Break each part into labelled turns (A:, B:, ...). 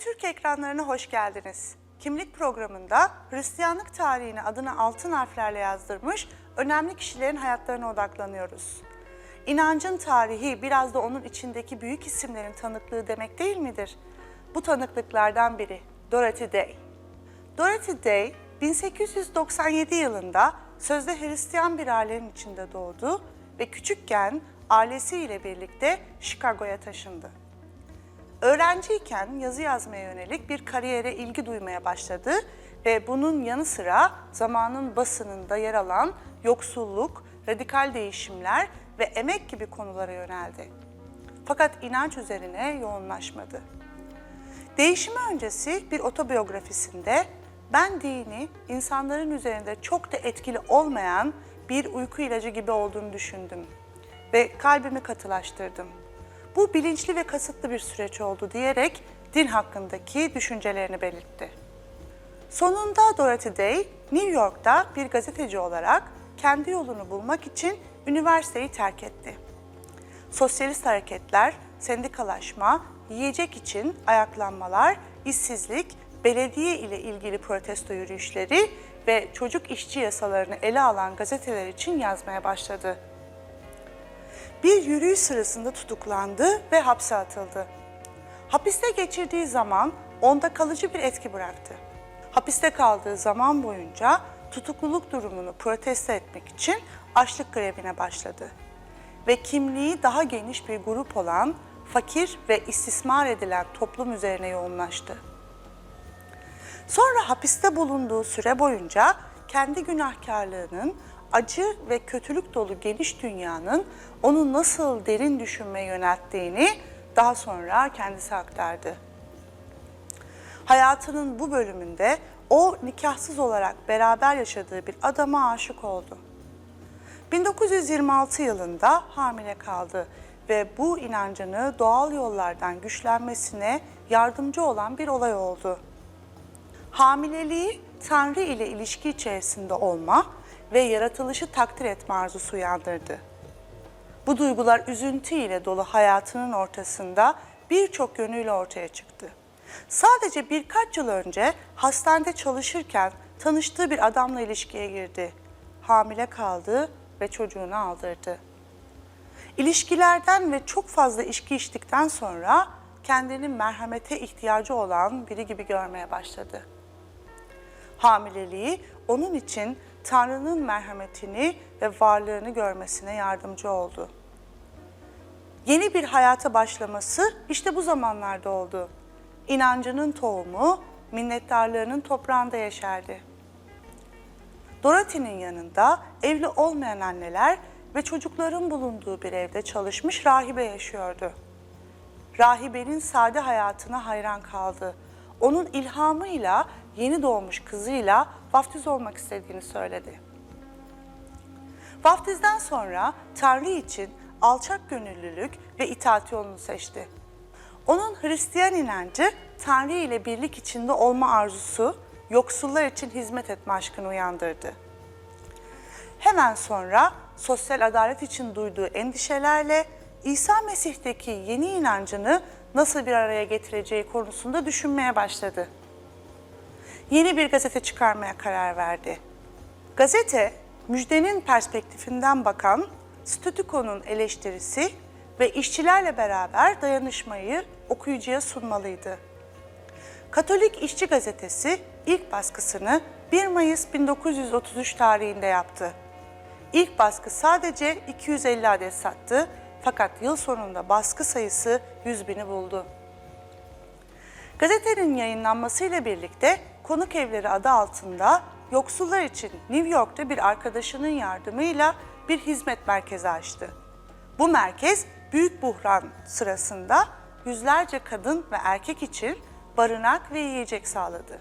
A: Türk ekranlarına hoş geldiniz. Kimlik programında Hristiyanlık tarihine adını altın harflerle yazdırmış önemli kişilerin hayatlarına odaklanıyoruz. İnancın tarihi biraz da onun içindeki büyük isimlerin tanıklığı demek değil midir? Bu tanıklıklardan biri Dorothy Day. Dorothy Day 1897 yılında sözde Hristiyan bir ailenin içinde doğdu ve küçükken ailesiyle birlikte Chicago'ya taşındı. Öğrenciyken yazı yazmaya yönelik bir kariyere ilgi duymaya başladı ve bunun yanı sıra zamanın basınında yer alan yoksulluk, radikal değişimler ve emek gibi konulara yöneldi. Fakat inanç üzerine yoğunlaşmadı. Değişimi öncesi bir otobiyografisinde ben dini insanların üzerinde çok da etkili olmayan bir uyku ilacı gibi olduğunu düşündüm ve kalbimi katılaştırdım. Bu bilinçli ve kasıtlı bir süreç oldu diyerek din hakkındaki düşüncelerini belirtti. Sonunda Dorothy Day, New York'ta bir gazeteci olarak kendi yolunu bulmak için üniversiteyi terk etti. Sosyalist hareketler, sendikalaşma, yiyecek için ayaklanmalar, işsizlik, belediye ile ilgili protesto yürüyüşleri ve çocuk işçi yasalarını ele alan gazeteler için yazmaya başladı. Bir yürüyüş sırasında tutuklandı ve hapse atıldı. Hapiste geçirdiği zaman onda kalıcı bir etki bıraktı. Hapiste kaldığı zaman boyunca tutukluluk durumunu protesto etmek için açlık grevine başladı. Ve kimliği daha geniş bir grup olan fakir ve istismar edilen toplum üzerine yoğunlaştı. Sonra hapiste bulunduğu süre boyunca kendi günahkarlığının, acı ve kötülük dolu geniş dünyanın onu nasıl derin düşünmeye yönelttiğini daha sonra kendisi aktardı. Hayatının bu bölümünde o nikahsız olarak beraber yaşadığı bir adama aşık oldu. 1926 yılında hamile kaldı ve bu inancını doğal yollardan güçlenmesine yardımcı olan bir olay oldu. Hamileliği Tanrı ile ilişki içerisinde olma ve yaratılışı takdir etme arzusu uyandırdı. Bu duygular üzüntü ile dolu hayatının ortasında birçok yönüyle ortaya çıktı. Sadece birkaç yıl önce hastanede çalışırken tanıştığı bir adamla ilişkiye girdi. Hamile kaldı ve çocuğunu aldırdı. İlişkilerden ve çok fazla içki içtikten sonra kendini merhamete ihtiyacı olan biri gibi görmeye başladı. Hamileliği onun için Tanrı'nın merhametini ve varlığını görmesine yardımcı oldu. Yeni bir hayata başlaması işte bu zamanlarda oldu. İnancının tohumu minnettarlığının toprağında yeşerdi. Dorothy'nin yanında evli olmayan anneler ve çocukların bulunduğu bir evde çalışmış rahibe yaşıyordu. Rahibenin sade hayatına hayran kaldı. Onun ilhamıyla yeni doğmuş kızıyla vaftiz olmak istediğini söyledi. Vaftizden sonra Tanrı için alçak gönüllülük ve itaat yolunu seçti. Onun Hristiyan inancı Tanrı ile birlik içinde olma arzusu, yoksullar için hizmet etme aşkını uyandırdı. Hemen sonra sosyal adalet için duyduğu endişelerle İsa Mesih'teki yeni inancını nasıl bir araya getireceği konusunda düşünmeye başladı. Yeni bir gazete çıkarmaya karar verdi. Gazete, müjdenin perspektifinden bakan statükonun eleştirisi ve işçilerle beraber dayanışmayı okuyucuya sunmalıydı. Katolik İşçi Gazetesi ilk baskısını 1 Mayıs 1933 tarihinde yaptı. İlk baskı sadece 250 adet sattı fakat yıl sonunda baskı sayısı 100 bini buldu. Gazetenin yayınlanmasıyla birlikte konuk evleri adı altında yoksullar için New York'ta bir arkadaşının yardımıyla bir hizmet merkezi açtı. Bu merkez büyük buhran sırasında yüzlerce kadın ve erkek için barınak ve yiyecek sağladı.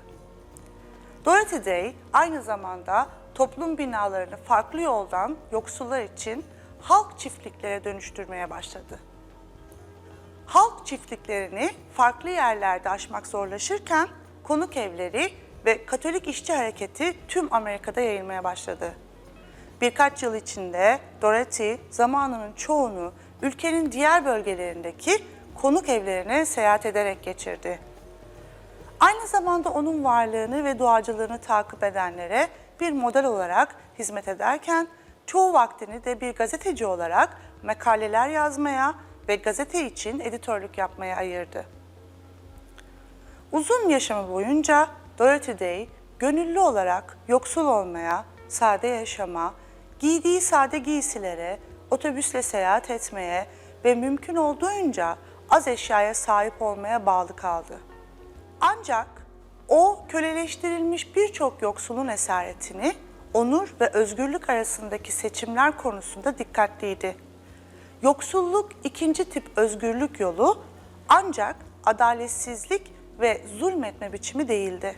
A: Dorothy Day aynı zamanda toplum binalarını farklı yoldan yoksullar için halk çiftliklere dönüştürmeye başladı. Halk çiftliklerini farklı yerlerde açmak zorlaşırken konuk evleri ve Katolik İşçi Hareketi tüm Amerika'da yayılmaya başladı. Birkaç yıl içinde Dorothy zamanının çoğunu ülkenin diğer bölgelerindeki konuk evlerine seyahat ederek geçirdi. Aynı zamanda onun varlığını ve doğacılığını takip edenlere bir model olarak hizmet ederken çoğu vaktini de bir gazeteci olarak makaleler yazmaya ve gazete için editörlük yapmaya ayırdı. Uzun yaşamı boyunca Dorothy Day gönüllü olarak yoksul olmaya, sade yaşama, giydiği sade giysilere, otobüsle seyahat etmeye ve mümkün olduğunca az eşyaya sahip olmaya bağlı kaldı. Ancak o köleleştirilmiş birçok yoksulun esaretini onur ve özgürlük arasındaki seçimler konusunda dikkatliydi. Yoksulluk ikinci tip özgürlük yolu ancak adaletsizlik ve zulmetme biçimi değildi.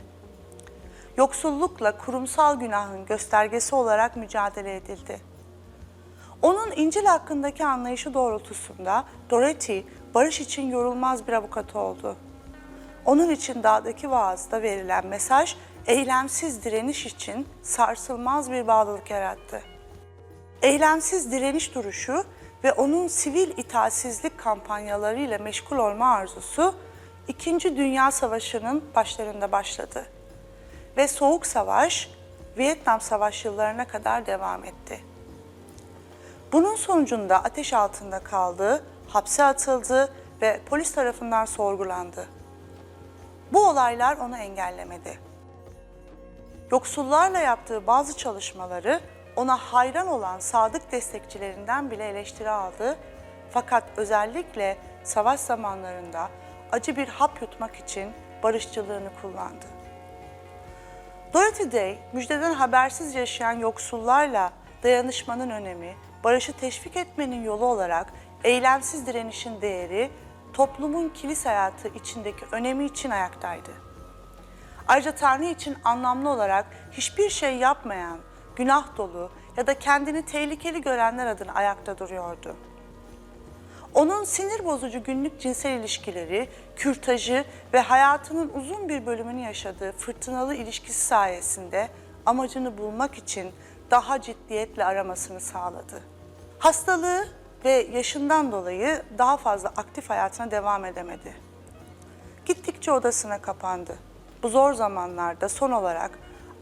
A: Yoksullukla kurumsal günahın göstergesi olarak mücadele edildi. Onun İncil hakkındaki anlayışı doğrultusunda Dorothy barış için yorulmaz bir avukat oldu. Onun için dağdaki vaazda verilen mesaj eylemsiz direniş için sarsılmaz bir bağlılık yarattı. Eylemsiz direniş duruşu ve onun sivil itaatsizlik kampanyalarıyla meşgul olma arzusu İkinci Dünya Savaşı'nın başlarında başladı ve Soğuk Savaş, Vietnam Savaş yıllarına kadar devam etti. Bunun sonucunda ateş altında kaldı, hapse atıldı ve polis tarafından sorgulandı. Bu olaylar onu engellemedi. Yoksullarla yaptığı bazı çalışmaları ona hayran olan sadık destekçilerinden bile eleştiri aldı. Fakat özellikle savaş zamanlarında acı bir hap yutmak için barışçılığını kullandı. Dorothy Day, müjdeden habersiz yaşayan yoksullarla dayanışmanın önemi, barışı teşvik etmenin yolu olarak eylemsiz direnişin değeri, toplumun kilis hayatı içindeki önemi için ayaktaydı. Ayrıca Tanrı için anlamlı olarak hiçbir şey yapmayan, günah dolu ya da kendini tehlikeli görenler adına ayakta duruyordu. Onun sinir bozucu günlük cinsel ilişkileri, kürtajı ve hayatının uzun bir bölümünü yaşadığı fırtınalı ilişkisi sayesinde amacını bulmak için daha ciddiyetle aramasını sağladı. Hastalığı ve yaşından dolayı daha fazla aktif hayatına devam edemedi. Gittikçe odasına kapandı. Bu zor zamanlarda son olarak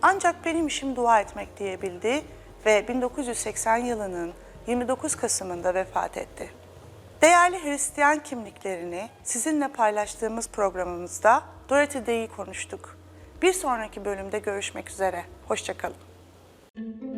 A: ancak benim işim dua etmek diyebildi ve 1980 yılının 29 Kasım'ında vefat etti. Değerli Hristiyan kimliklerini sizinle paylaştığımız programımızda Dorothy Day'i konuştuk. Bir sonraki bölümde görüşmek üzere. Hoşçakalın.
B: Thank